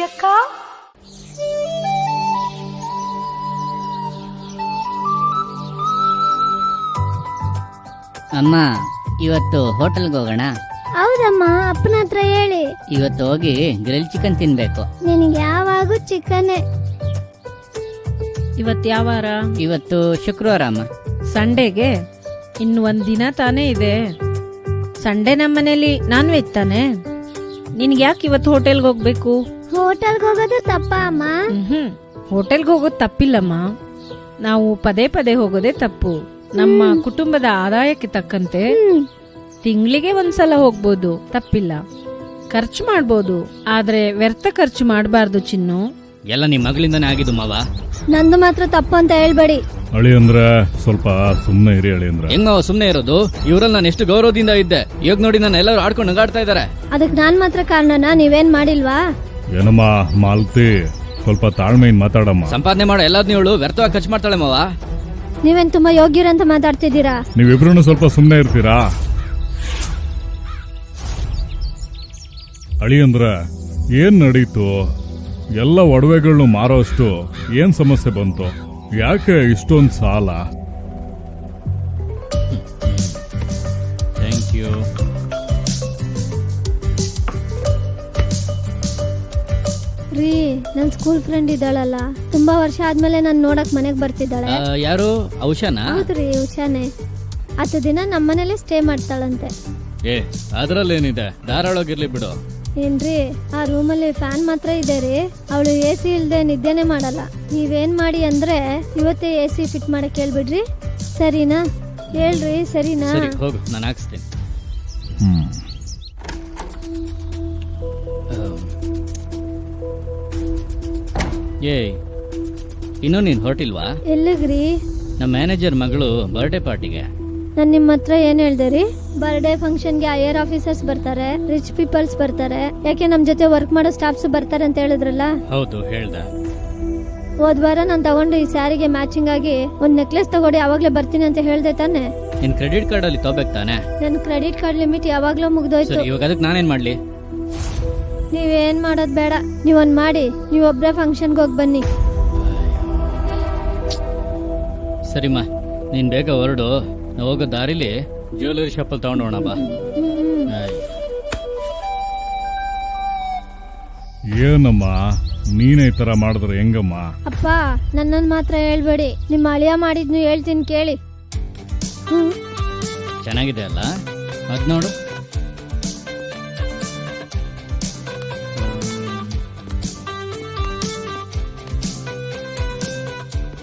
ಅಕ್ಕ ಅಮ್ಮ ಇವತ್ತು ಹೋಟೆಲ್ಗೆ ಹೋಗೋಣ? ಹೌದಮ್ಮ ಅಪ್ಪನ ಹತ್ರ ಹೇಳಿ. ಇವತ್ತು ಹೋಗಿ ಗ್ರಿಲ್ ಚಿಕನ್ ತಿನ್ಬೇಕು. ನಿನಗೆ ಯಾವಾಗೂ ಚಿಕನ್. ಇವತ್ತು ಯಾವಾರ ಇವತ್ತು ಶುಕ್ರವಾರ ಅಮ್ಮ. ಸಂಡೇಗೆ? ಇನ್ನು ಒಂದು ದಿನ ತಾನೇ ಇದೆ. ಸಂಡೇ ನಮ್ಮನೇಲಿ ನಾನ್ ವೆಜ್ ತಾನೆ. ನಿನ್ಗೆ ಯಾಕೆ ಇವತ್ತು ಹೋಟೆಲ್ಗೆ ಹೋಗ್ಬೇಕು? ಹೋಟೆಲ್ಗೆ ಹೋಗೋದು ತಪ್ಪ ಅಮ್ಮ? ಹ್ಮ್ ಹೋಟೆಲ್ಗೆ ಹೋಗೋದು ತಪ್ಪಿಲ್ಲಮ್ಮ. ನಾವು ಪದೇ ಪದೇ ಹೋಗೋದೇ ತಪ್ಪು. ನಮ್ಮ ಕುಟುಂಬದ ಆದಾಯಕ್ಕೆ ತಕ್ಕಂತೆ. ತಿಂಗಳಿಗೆ ಒಂದ್ಸಲ ಹೋಗ್ಬೋದು. ತಪ್ಪಿಲ್ಲ. ಖರ್ಚು ಮಾಡ್ಬೋದು. ಆದ್ರೆ ವ್ಯರ್ಥ ಖರ್ಚು ಮಾಡಬಾರ್ದು ಚಿನ್ನು. ಎಲ್ಲ ನಿಮ್ಮ ಮಗಳಿಂದಾನೇ ಆಗಿದ್ದು ಮಾವ. ನಂದು ಮಾತ್ರ ತಪ್ಪು ಅಂತ ಹೇಳ್ಬೇಡಿ. ಅಳಿ ಅಂದ್ರೆ ಸ್ವಲ್ಪ ಸುಮ್ಮನೆ ಇರಿ ಅಳಿ ಅಂದ್ರೆ. ಹೆಂಗ್ ಮಾವ ಸುಮ್ನೆ ಇರೋದು? ಇವ್ರಲ್ಲಿ ನಾನು ಎಷ್ಟು ಗೌರವದಿಂದ ಇದ್ದೆ. ಇವಾಗ ನೋಡಿ ನಾನು ಎಲ್ಲರೂ ಆಡ್ಕೊಂಡು ನಗಾಡ್ತಾ ಇದಾರೆ. ಅದಕ್ಕೆ ನಾನ್ ಮಾತ್ರ ಕಾರಣನ? ನೀವೇನ್ ಮಾಡಿಲ್ವಾ? ಏನಮ್ಮ ಮಾಲ್ತಿ ಸ್ವಲ್ಪ ತಾಳ್ಮೆಯಿಂದ ಮಾತಾಡಮ್ಮ. ಸಂಪಾದನೆ ಮಾಡೋ ಎಲ್ಲಾದ್ನೂ ಇವಳು ವ್ಯರ್ಥವಾಗಿ ಖರ್ಚು ಮಾಡ್ತಾಳೆ ಮಾವ. ನೀವೇನ್ ತುಂಬಾ ಯೋಗ್ಯರಂತ ಮಾತಾಡ್ತಿದ್ದೀರಾ? ನೀವಿಬ್ರು ಸ್ವಲ್ಪ ಸುಮ್ಮನೆ ಇರ್ತೀರಾ? ಅಳಿ ಅಂದ್ರ ಏನ್ ನಡೀತು? ಎಲ್ಲ ಒಡವೆಗಳನ್ನು ಮಾರೋಷ್ಟು ಏನ್ ಸಮಸ್ಯೆ ಬಂತು? ಯಾಕೆ ಇಷ್ಟೊಂದು ಸಾಲ? ರೀ ನನ್ ಸ್ಕೂಲ್ ಫ್ರೆಂಡ್ ಇದ್ದಾಳಲ್ಲ. ತುಂಬಾ ವರ್ಷ ಆದ್ಮೇಲೆ ನಾನ್ ನೋಡಕ್ ಮನೆಗ್ ಬರ್ತಿದ್ದಾಳೆ. ಯಾರು? ಔಷನಾ? ಹೌದ್ರಿ ಉಷಾನೆ ಹತ್ತು ದಿನ ನಮ್ಮನೇಲೆ ಸ್ಟೇ ಮಾಡ್ತಾಳಂತೆ. ಏ ಅದ್ರಲ್ಲೇನಿದೆ? ಧಾರಾಳೋಗಿರ್ಲಿ ಬಿಡು. ಏನ್ರಿ ಆ ರೂಮಲ್ಲಿ ಫ್ಯಾನ್ ಮಾತ್ರ ಇದೆ ರೀ. ಅವಳು ಎ ಸಿ ಇಲ್ದೆ ನಿದ್ದೆನೆ ಮಾಡಲ್ಲ. ನೀವೇನ್ ಮಾಡಿ ಅಂದ್ರೆ ಇವತ್ತೇ ಎ ಸಿ ಫಿಟ್ ಮಾಡಕ್ ಹೇಳ್ಬಿಡ್ರಿ. ಸರಿನಾ? ಹೇಳ್ರಿ ಸರಿನಾ? ಸರಿ ಹೋಗು ನಾನು ಹಾಕ್ಸ್ತೀನಿ. ಹ್ಮ್. ಏಯ್ ಇನ್ನೂ ನೀನು ಹೊರಟಿಲ್ವಾ? ಎಲ್ಲಿಗ್ರಿ? ನಮ್ಮ ಮ್ಯಾನೇಜರ್ ಮಗಳು ಬರ್ಡೇ ಪಾರ್ಟಿಗೆ ನಾನ್ ನಿಮ್ಮ ಹತ್ರ ಏನ್ ಹೇಳ್ದೆ ರೀ? ಬರ್ಡೇ ಫಂಕ್ಷನ್ಗೆ ಐಯರ್ ಆಫೀಸರ್ಸ್ ಬರ್ತಾರೆ ರಿಚ್ ಪೀಪಲ್ಸ್ ಬರ್ತಾರೆ. ಯಾಕೆ ನಮ್ಮ ಜೊತೆ ವರ್ಕ್ ಮಾಡೋ ಸ್ಟಾಫ್ಸ್ ಬರ್ತಾರೆ ಅಂತ ಹೇಳಿದ್ರಲ್ಲ? ಹೌದು ಹೇಳ್ದ. ಹೋದ್ ವಾರ ನಾನ್ ತಗೊಂಡು ಈ ಸ್ಯಾರಿಗೆ ಮ್ಯಾಚಿಂಗ್ ಆಗಿ ಒಂದು ನೆಕ್ಲೆಸ್ ತಗೊಂಡು ಅವಾಗ್ಲೇ ಬರ್ತೀನಿ ಅಂತ ಹೇಳ್ದೆ ತಾನೆ. ನಿನ್ ಕ್ರೆಡಿಟ್ ಕಾರ್ಡ್ ಅಲ್ಲಿ ತಗೋಬೇಕು ತಾನೆ? ನನ್ನ ಕ್ರೆಡಿಟ್ ಕಾರ್ಡ್ ಲಿಮಿಟ್ ಯಾವಾಗ್ಲೂ ಮುಗ್ದೋಯ್ತು. ಸರಿ ಇವಾಗ ಅದಕ್ಕೆ ನಾನೇನ್ ಮಾಡ್ಲಿ? ನೀವೇನ್ ಮಾಡೋದ್ ಬೇಡ. ನೀವೊಂದ್ ಮಾಡಿ ನೀವೊಬ್ರೆ ಫಂಕ್ಷನ್ಗೆ ಹೋಗಿ ಬನ್ನಿ. ಸರಿಮ್ಮ ನೀನ್ ಬೇಗ ಹೊರಡು. ನಾವು ಹೋಗೋ ದಾರಿಲಿ ಜ್ಯುವೆಲರಿ ಶಾಪಲ್ಲಿ ತಗೊಂಡೋಣ ಬಾ. ಆಯ್. ಏನಮ್ಮ? ನೀನೇ ಈ ತರ ಮಾಡಿದ್ರೆ ಹೆಂಗಮ್ಮ? ಅಪ್ಪ ನನ್ನನ್ ಮಾತ್ರ ಹೇಳ್ಬೇಡಿ. ನಿಮ್ಮ ಅಳಿಯ ಮಾಡಿದ್ನು ಹೇಳ್ತೀನಿ ಕೇಳಿ. ಹ್ಮ್. ಚೆನ್ನಾಗಿದೆ ಅಲ್ಲ? ಅದ್ ನೋಡು.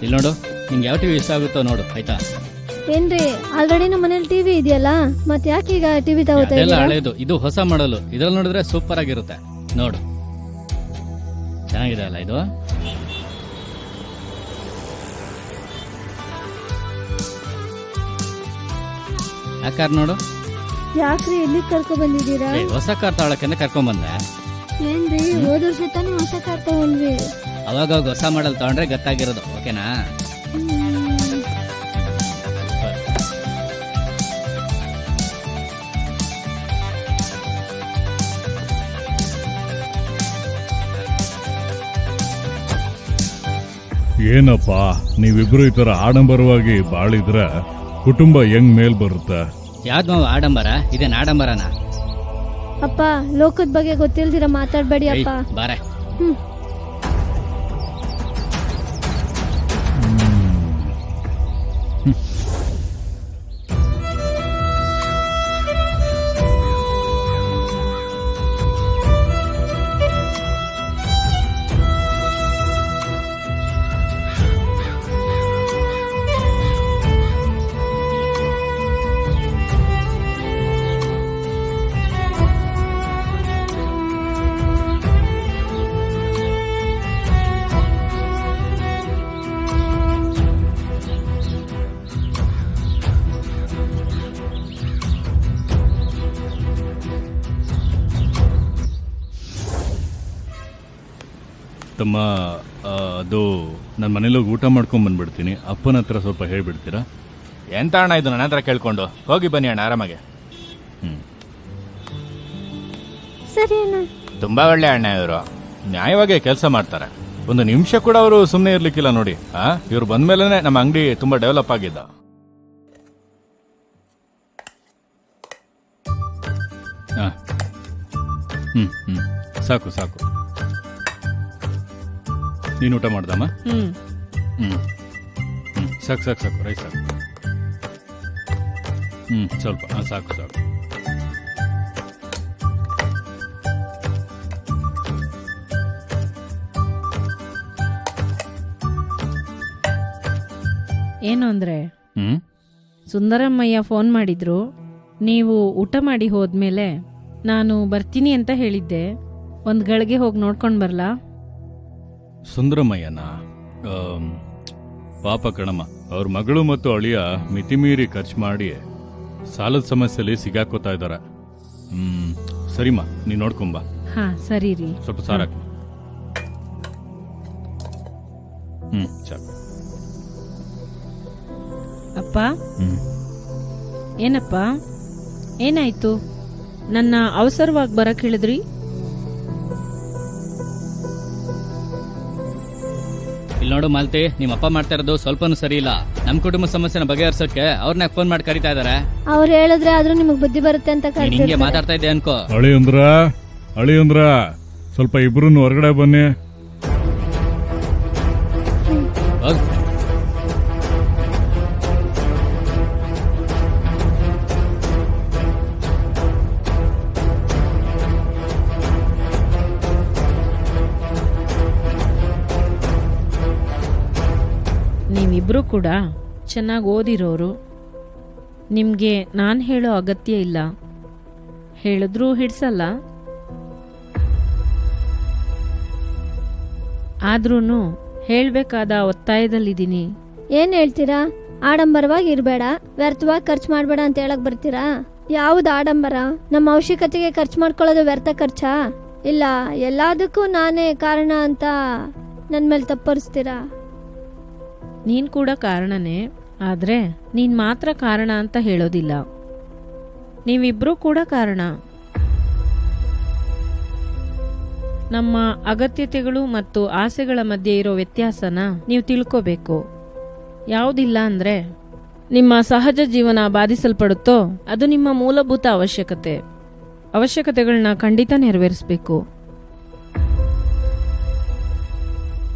ಇಲ್ಲಿ ನೋಡು ನಿಂಗೆ ಯಾವ ಟಿವಿ ಇಷ್ಟ ಆಗುತ್ತೋ ನೋಡು ಆಯ್ತಾ? ಏನ್ರಿ ಆಲ್ರೆಡಿ ನಮ್ಮ ಮನೇಲಿ ಟಿವಿ ಇದೆಯಲ್ಲ? ಮತ್ ಯಾಕೆ ಈಗ ಟಿವಿ ತಗೋತಾ ಇದ್ದೀರಾ? ಹಳೇದು ಇದು ಹೊಸ ಮಾಡಲು. ಇದ್ರಲ್ಲಿ ನೋಡಿದ್ರೆ ಸೂಪರ್ ಆಗಿರುತ್ತೆ. ನೋಡು. ಚೆನ್ನಾಗಿದೆ ಅಲ್ಲ ಇದು? ಆ ಕಾರ್ ನೋಡು? ಯಾಕ್ರಿ ಎಲ್ಲಿ ಕರ್ಕೊ ಬಂದಿದ್ದೀರಾ? ಏ, ಹೊಸ ಕಾರ್ ತಾಳಕ್ಕೆ ಕರ್ಕೊಂಡ್ ಬಂದೆ? ಏನ್ರಿ ಹೋದ ವರ್ಷ ತಾನೇ ಹೊಸ ಕಾರ್ ತಗೊಂಡ್ವಿ. ಅವಾಗ ಅವಾಗ ಹೊಸ ಮಾಡಲ್ ತಗೊಂಡ್ರೆ ಗೊತ್ತಾಗಿರೋದು ಓಕೆನಾ ಏನಪ್ಪ ನೀವಿಬ್ರು ಈ ತರ ಆಡಂಬರವಾಗಿ ಬಾಳಿದ್ರ ಕುಟುಂಬ ಹೆಂಗ್ ಮೇಲ್ ಬರುತ್ತ. ಯಾವ್ದು ಮಾವ ಆಡಂಬರ? ಇದೇನ್ ಆಡಂಬರನ? ಅಪ್ಪ ಲೋಕದ ಬಗ್ಗೆ ಗೊತ್ತಿಲ್ದಿರ ಮಾತಾಡ್ಬೇಡಿ ಅಪ್ಪ. ಬಾರೆ. ಹ್ಮ್. 哼 ತಮ್ಮ ಅದು ನನ್ನ ಮನೇಲಿ ಹೋಗಿ ಊಟ ಮಾಡ್ಕೊಂಡು ಬಂದ್ಬಿಡ್ತೀನಿ. ಅಪ್ಪನ ಹತ್ರ ಸ್ವಲ್ಪ ಹೇಳ್ಬಿಡ್ತೀರಾ? ಎಂತ ಅಣ್ಣ ಇದು ನನ್ನ ಹತ್ರ ಕೇಳ್ಕೊಂಡು? ಹೋಗಿ ಬನ್ನಿ ಅಣ್ಣ ಆರಾಮಾಗೆ. ಸರಿ ಅಣ್ಣ. ತುಂಬಾ ಒಳ್ಳೆ ಅಣ್ಣ ಇವರು. ನ್ಯಾಯವಾಗಿ ಕೆಲಸ ಮಾಡ್ತಾರೆ. ಒಂದು ನಿಮಿಷ ಕೂಡ ಅವರು ಸುಮ್ಮನೆ ಇರ್ಲಿಕ್ಕಿಲ್ಲ ನೋಡಿ ಆ? ಇವ್ರು ಬಂದ್ಮೇಲೆ ನಮ್ಮ ಅಂಗಡಿ ತುಂಬಾ ಡೆವಲಪ್ ಆಗಿದ್ದ. ಹಾ ಹ್ಮ್ ಹ್ಮ್. ಸಾಕು ಸಾಕು. ನೀನು ಊಟ ಮಾಡ್ದಮ್ಮ? ಹ್ಮ್. ಹ್ಮ್. ಹ್ಮ್. ಸಾಕು ಸಾಕು ಸಾಕು ರೈಸ್ ಸಾಕು. ಹ್ಮ್ ಸ್ವಲ್ಪ ಹಾಂ ಸಾಕು ಸಾಕು. ಏನು ಅಂದ್ರೆ ಹ್ಮ್? ಸುಂದರಮ್ಮಯ್ಯ ಫೋನ್ ಮಾಡಿದ್ರು ನೀವು ಊಟ ಮಾಡಿ ಹೋದ್ಮೇಲೆ ನಾನು ಬರ್ತೀನಿ ಅಂತ ಹೇಳಿದ್ದೆ. ಒಂದ್ ಗಳಿಗೆ ಹೋಗಿ ನೋಡ್ಕೊಂಡ್ ಬರ್ಲಾ? ಸುಂದರಮಯ್ಯನ ಪಾಪ ಕಣಮ್ಮ ಅವ್ರ ಮಗಳು ಮತ್ತು ಅಳಿಯ ಮಿತಿಮೀರಿ ಖರ್ಚು ಮಾಡಿ ಸಾಲದ ಸಮಸ್ಯೆಯಲ್ಲಿ ಸಿಗಾಕೋತಾ ಇದ್ದಾರೆ ಹ್ಮ್ ಸರಿಮ್ಮ ನೀ ನೋಡ್ಕೊಂಬ ಹಾ ಸರಿ ರೀ. ಸ್ವಲ್ಪ ಸಾರ ಹ್ಮ್ ಸಾಕು ಅಪ್ಪ? ಹ್ಮ್. ಏನಪ್ಪ? ಏನಾಯ್ತು? ನನ್ನ ಅವಸರವಾಗಿ ಬರಕ್ ಹೇಳಿದ್ರಿ? ಇಲ್ಲಿ ನೋಡು ಮಾಲ್ತಿ ನಿಮ್ಮ ಅಪ್ಪ ಮಾಡ್ತಾ ಇರೋದು ಸ್ವಲ್ಪನೂ ಸರಿ ಇಲ್ಲ. ನಮ್ ಕುಟುಂಬ ಸಮಸ್ಯೆನ ಬಗೆಹರಿಸೋಕೆ ಅವ್ರನ್ನ ಫೋನ್ ಮಾಡಿ ಕರಿತಾ ಇದಾರೆ. ಅವ್ರು ಹೇಳಿದ್ರೆ ಆದ್ರೂ ನಿಮಗ್ ಬುದ್ಧಿ ಬರುತ್ತೆ ಅಂತ ನೀನ್ ಹಿಂಗೆ. ಮಾತಾಡ್ತಾ ಇದ್ದೆ ಅನ್ಕೋ. ಅಳಿಯಂದ್ರ? ಅಳಿಯಂದ್ರ? ಸ್ವಲ್ಪ ಇಬ್ರು ಹೊರಗಡೆ ಬನ್ನಿ. ನೀವಿಬ್ರು ಕೂಡ ಚೆನ್ನಾಗಿ ಓದಿರೋರು. ನಿಮಗೆ ನಾನು ಹೇಳೋ ಅಗತ್ಯ ಇಲ್ಲ. ಹೇಳಿದ್ರೂ ಹಿಡಿಸಲ್ಲ. ಆದ್ರೂ ಹೇಳಬೇಕಾದ ಒತ್ತಾಯದಲ್ಲಿದ್ದೀನಿ. ಏನ್ ಹೇಳ್ತೀರಾ? ಆಡಂಬರವಾಗಿ ಇರಬೇಡ. ವ್ಯರ್ಥವಾಗಿ ಖರ್ಚು ಮಾಡಬೇಡ ಅಂತ ಹೇಳಕ್ ಬರ್ತೀರಾ? ಯಾವ್ದು ಆಡಂಬರ? ನಮ್ಮ ಅವಶ್ಯಕತೆಗೆ ಖರ್ಚು ಮಾಡ್ಕೊಳ್ಳೋದು ವ್ಯರ್ಥ ಖರ್ಚಾ? ಇಲ್ಲ, ಎಲ್ಲದಕ್ಕೂ ನಾನೇ ಕಾರಣ ಅಂತ ನನ್ನ ಮೇಲೆ ತಪ್ಪರಿಸ್ತೀರಾ ನೀನ್ ಕೂಡ ಕಾರಣನೇ, ಆದ್ರೆ ನೀನ್ ಮಾತ್ರ ಕಾರಣ ಅಂತ ಹೇಳೋದಿಲ್ಲ. ನೀವಿಬ್ರು ಕೂಡ ಕಾರಣ. ನಮ್ಮ ಅಗತ್ಯತೆಗಳು ಮತ್ತು ಆಸೆಗಳ ಮಧ್ಯೆ ಇರೋ ವ್ಯತ್ಯಾಸನ ನೀವು ತಿಳ್ಕೋಬೇಕು. ಯಾವುದಿಲ್ಲ ಅಂದ್ರೆ, ನಿಮ್ಮ ಸಹಜ ಜೀವನ ಬಾಧಿಸಲ್ಪಡುತ್ತೋ, ಅದು ನಿಮ್ಮ ಮೂಲಭೂತ ಅವಶ್ಯಕತೆ. ಅವಶ್ಯಕತೆಗಳನ್ನ ಖಂಡಿತ ನೆರವೇರಿಸಬೇಕು.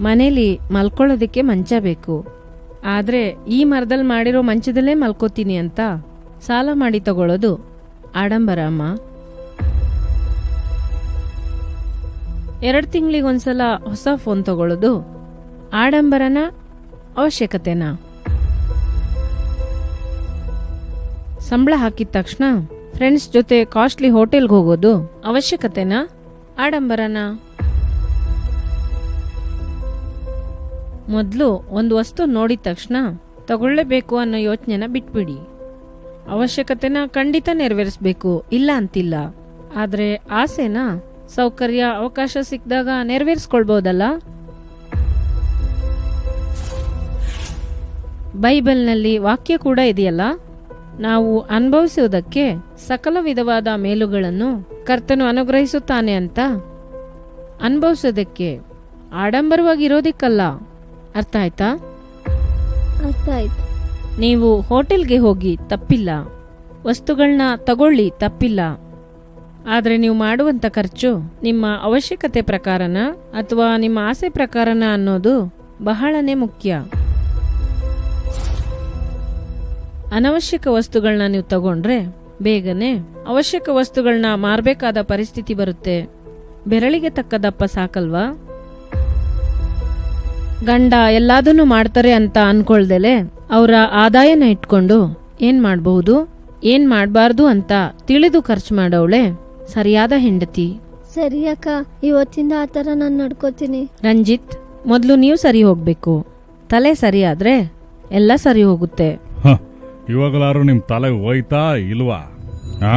ಮನೇಲಿ ಮಲ್ಕೊಳ್ಳೋದಕ್ಕೆ ಮಂಚ ಬೇಕು. ಆದ್ರೆ ಈ ಮರದಲ್ಲಿ ಮಾಡಿರೋ ಮಂಚದಲ್ಲೇ ಮಲ್ಕೋತೀನಿ ಅಂತ ಸಾಲ ಮಾಡಿ ತಗೊಳ್ಳೋದು ಆಡಂಬರ ಅಮ್ಮ. ಎರಡು ತಿಂಗಳಿಗೊಂದ್ಸಲ ಹೊಸ ಫೋನ್ ತಗೊಳ್ಳೋದು ಆಡಂಬರನ ಅವಶ್ಯಕತೆನಾ? ಸಂಬಳ ಹಾಕಿದ ತಕ್ಷಣ ಫ್ರೆಂಡ್ಸ್ ಜೊತೆ ಕಾಸ್ಟ್ಲಿ ಹೋಟೆಲ್ಗೆ ಹೋಗೋದು ಅವಶ್ಯಕತೆನಾ? ಆಡಂಬರನಾ? ಮೊದಲು ಒಂದು ವಸ್ತು ನೋಡಿದ ತಕ್ಷಣ ತಗೊಳ್ಳೇಬೇಕು ಅನ್ನೋ ಯೋಚನೆನ ಬಿಟ್ಬಿಡಿ. ಅವಶ್ಯಕತೆನ ಖಂಡಿತ ನೆರವೇರಿಸಬೇಕು, ಇಲ್ಲ ಅಂತಿಲ್ಲ. ಆದ್ರೆ ಆಸೆನ ಸೌಕರ್ಯ ಅವಕಾಶ ಸಿಕ್ಕಿದಾಗ ನೆರವೇರಿಸ್ಕೊಳ್ಬೋದಲ್ಲ? ಬೈಬಲ್ನಲ್ಲಿ ವಾಕ್ಯ ಕೂಡ ಇದೆಯಲ್ಲ? ನಾವು ಅನುಭವಿಸುವುದಕ್ಕೆ ಸಕಲ ವಿಧವಾದ ಮೇಲುಗಳನ್ನು ಕರ್ತನು ಅನುಗ್ರಹಿಸುತ್ತಾನೆ ಅಂತ? ಅನುಭವಿಸೋದಕ್ಕೆ ಆಡಂಬರವಾಗಿರೋದಿಕ್ಕಲ್ಲ ಅರ್ಥ ಆಯ್ತಾ? ಅರ್ಥ ಆಯ್ತು. ನೀವು ಹೋಟೆಲ್ಗೆ ಹೋಗಿ ತಪ್ಪಿಲ್ಲ. ವಸ್ತುಗಳನ್ನ ತಗೊಳ್ಳಿ ತಪ್ಪಿಲ್ಲ. ಆದರೆ ನೀವು ಮಾಡುವಂಥ ಖರ್ಚು ನಿಮ್ಮ ಅವಶ್ಯಕತೆ ಪ್ರಕಾರನ ಅಥವಾ ನಿಮ್ಮ ಆಸೆ ಪ್ರಕಾರನ ಅನ್ನೋದು ಬಹಳನೇ ಮುಖ್ಯ. ಅನವಶ್ಯಕ ವಸ್ತುಗಳನ್ನ ನೀವು ತಗೊಂಡ್ರೆ ಬೇಗನೆ ಅವಶ್ಯಕ ವಸ್ತುಗಳನ್ನ ಮಾರಬೇಕಾದ ಪರಿಸ್ಥಿತಿ ಬರುತ್ತೆ. ಬೆರಳಿಗೆ ತಕ್ಕ ದಪ್ಪ ಸಾಕಲ್ವಾ? ಗಂಡ ಎಲ್ಲಾದನ್ನು ಮಾಡ್ತಾರೆ ಅಂತ ಅನ್ಕೊಳ್ದಲೆ ಅವರ ಆದಾಯನ ಇಟ್ಕೊಂಡು ಏನ್ ಮಾಡಬಹುದು ಏನ್ ಮಾಡಬಾರ್ದು ಅಂತ ತಿಳಿದು ಖರ್ಚು ಮಾಡೋಳೆ ಸರಿಯಾದ ಹೆಂಡತಿ. ಸರಿ ಅಕ್ಕ ಇವತ್ತಿಂದ ಆ ಥರ ನಾನು ನಡ್ಕೋತೀನಿ. ರಂಜಿತ್ ಮೊದಲು ನೀವು ಸರಿ ಹೋಗ್ಬೇಕು. ತಲೆ ಸರಿಯಾದ್ರೆ ಎಲ್ಲ ಸರಿ ಹೋಗುತ್ತೆ. ಹ ಇವಾಗಲಾರು ನಿಮ್ ತಲೆ ಹೋಯ್ತಾ ಇಲ್ವಾ? ಹಾ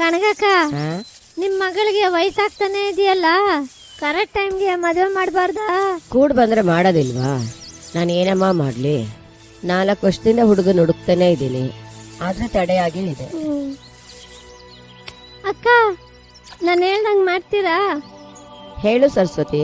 ಕನಗಕ್ಕ ನಿಮ್ ಮಗಳಿಗೆ ವಯಸ್ಸಾಗ್ತಾನೆ ಇದೆಯಲ್ಲ? ಕರೆಕ್ಟ್ ಟೈಮ್ಗೆ ಮದುವೆ ಮಾಡಬಾರ್ದಾ? ಕೂಡ್ ಬಂದ್ರೆ ಮಾಡೋದಿಲ್ವಾ? ನಾನು ಏನಮ್ಮ ಮಾಡ್ಲಿ? ನಾಲ್ಕು ವರ್ಷದಿಂದ ಹುಡುಗ ಹುಡುಕ್ತಾನೆ ಇದ್ದೀನಿ. ಆದ್ರೆ ತಡೆಯಾಗಿ ಇದೆ. ಅಕ್ಕ ನಾನು ಹೇಳ್ದಂಗೆ ಮಾಡ್ತೀರಾ? ಹೇಳು ಸರಸ್ವತಿ.